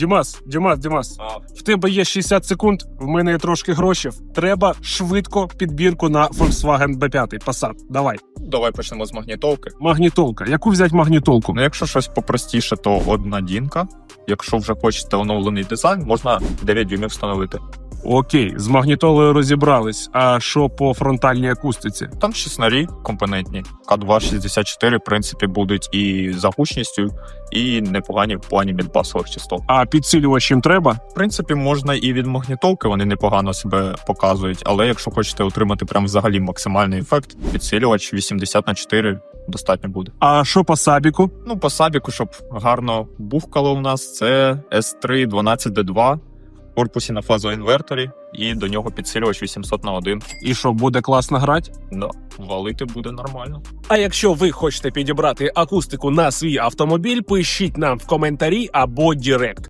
Дімас, Дімас, Дімас. В тебе є 60 секунд, в мене є трошки грошей. Треба швидко підбірку на Volkswagen B5 Passat. Давай. Давай почнемо з магнітолки. Магнітолка. Яку взяти магнітолку? Ну, якщо щось попростіше, то одна дінка. Якщо вже хочете оновлений дизайн, можна 9 дюймів встановити. Окей, з магнітолою розібрались. А що по фронтальній акустиці? Там шіснарі компонентні. К264, в принципі, будуть і за гучністю, і непогані в плані мідбасових частот. А підсилювач їм треба? В принципі, можна і від магнітолки, вони непогано себе показують, але якщо хочете отримати прям взагалі максимальний ефект, підсилювач 80 на 4 достатньо буде. А що по сабіку? Ну, по сабіку, щоб гарно бухкало у нас, це S3 12D2 в корпусі на фазоінверторі, і до нього підсилювач 800 на 1. І що, буде класно грати? Да, валити буде нормально. А якщо ви хочете підібрати акустику на свій автомобіль, пишіть нам в коментарі або Дірект.